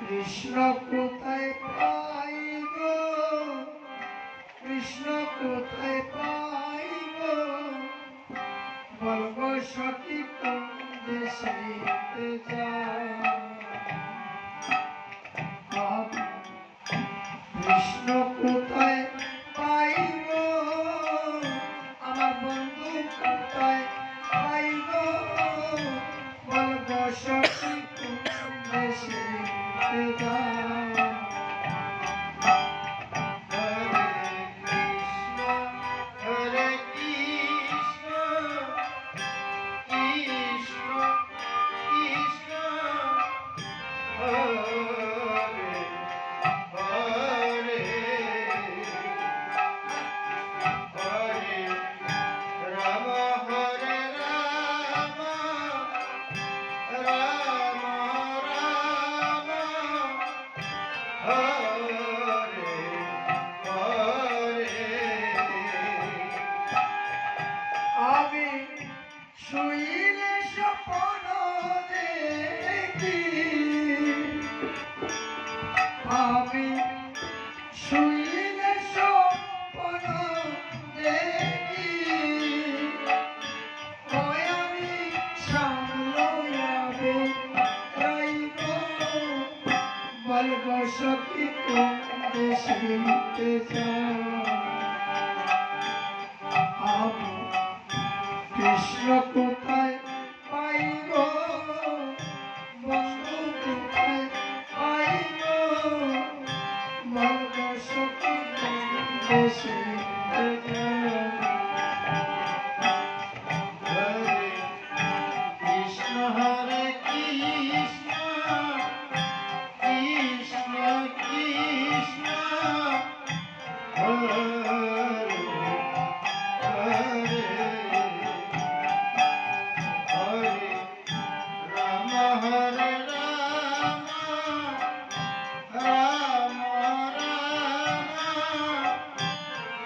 কৃষ্ণ কোথায় পাই গো কৃষ্ণ কোথায় পাই গো বলব সতী কন্দেশে যা কৃষ্ণ কোথায় যাই শুইলে স্বপ্ন দেখি। আমি শুইলে স্বপ্ন দেখি। ওই আমি সামলাইয়াবে রাইব বলব 好心的姑。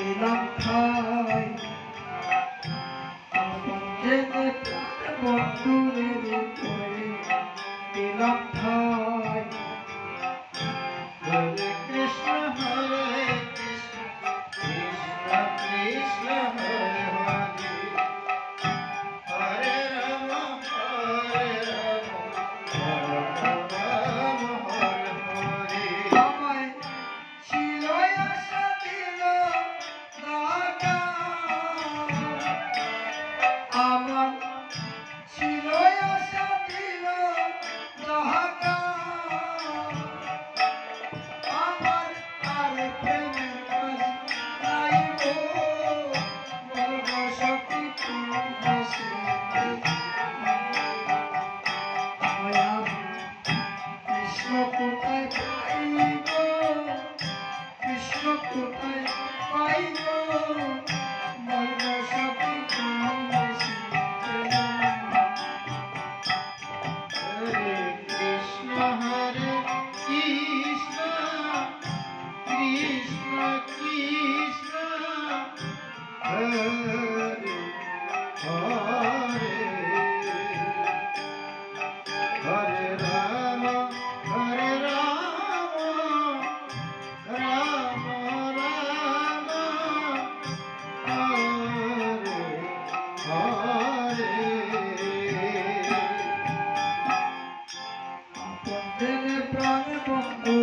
এলাকায় প্রাণ বন্ধু